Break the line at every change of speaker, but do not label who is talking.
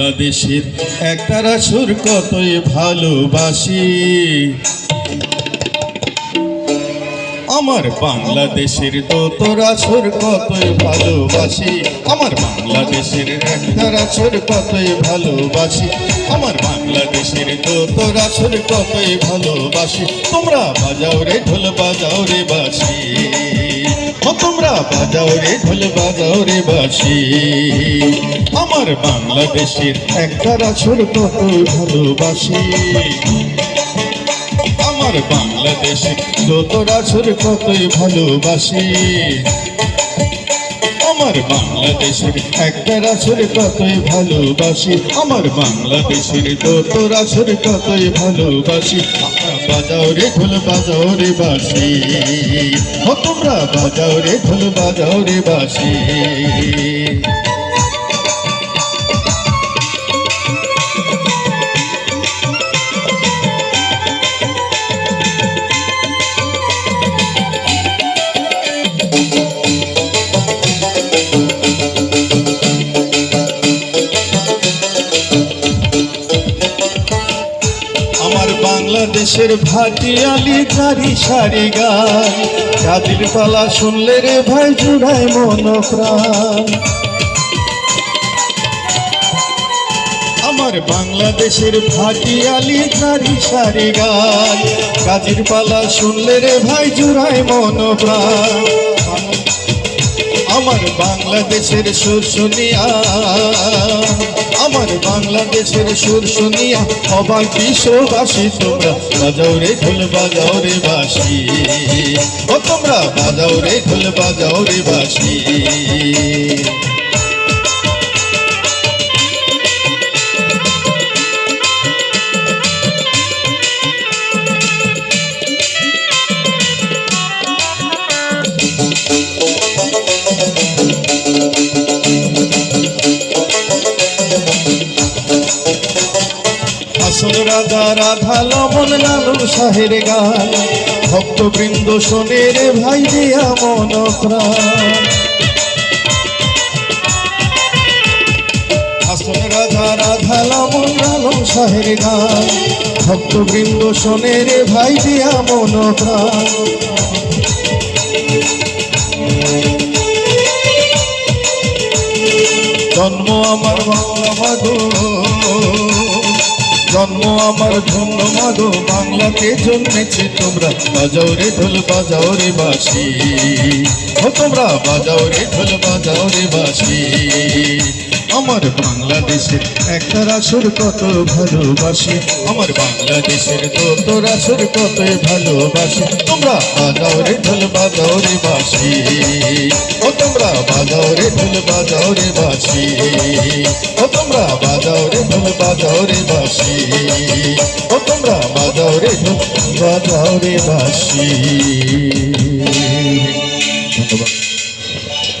বাংলাদেশের একতারা সুর কতই ভালোবাসি। আমার বাংলাদেশের দোতরা সুর কতই ভালোবাসি, আমার বাংলাদেশের একতারা সুর কতই ভালোবাসি, আমার বাংলাদেশের দোতরা সুর কতই ভালোবাসি, তোমরা বাজাও রে, ঢোল বাজাও রে বাসি তোমরা বাজাও রে ঢোল, বাজাও রে বাসি আমার বাংলাদেশের একটা রাছর কত ভালোবাসি। আমার বাংলাদেশের যত রাছর কতই ভালোবাসি। আমার বাংলাদেশের একটা রাসের কতই ভালোবাসি। আমার বাংলাদেশের তত রাসের কতই ভালোবাসি। বাজাও রে ঢোল, বাজাও রে বাসি তোমরা বাজাও রে ঢোল, বাজাও রে বাসি বাংলাদেশের ভাটিয়ালি গাড়ি সারি গান। কাদির পালা শুনলে রে ভাই জুড়াই মন প্রাণ। আমার বাংলাদেশের ভাটিয়ালি গাড়ি সারি গান। কাজির পালা শুনলে রে ভাই জুড়াই মন প্রাণ। আমার বাংলাদেশের সুর শুনিয়া আমার বাংলাদেশের সুর শুনিয়া অবাক বিশ্ববাসী তোমরা। বাজাও রে ঢোল, বাজাও রে বাসি ও তোমরা বাজাও রে ঢোল, বাজাও রে বাসি রাধা রাধা লবণ লালু শাহের গান। ভক্তবৃন্দ শোনে রে ভাই দিয়া মন আসল রাধা রাধা লবণ লালু শাহের গান। ভক্তবৃন্দ শোনে ভাই দিয়া মন জন্ম আমার বাংলা মাগো জন্ম আমার ধন্য মাগো, বাংলাতে জন্মেছে তোমরা। বাজাও রে ঢোল, বাজাও রে বাসি ও তোমরা, বাজাও রে ঢোল, বাজাও রে বাসি আমার বাংলাদেশের একটা রাসুর কত ভালোবাসি। আমার বাংলাদেশের তো রাসুর কত ভালোবাসি। তোমরা বাজাও রে ঢোল বাসি। ও তোমরা বাজাও রে ঢোল বাজাও রে বাসি। ও তোমরা বাজাও রে ঢোল বাজাও রে বাসি। ও তোমরা বাজাও রে ঢোল বাসি।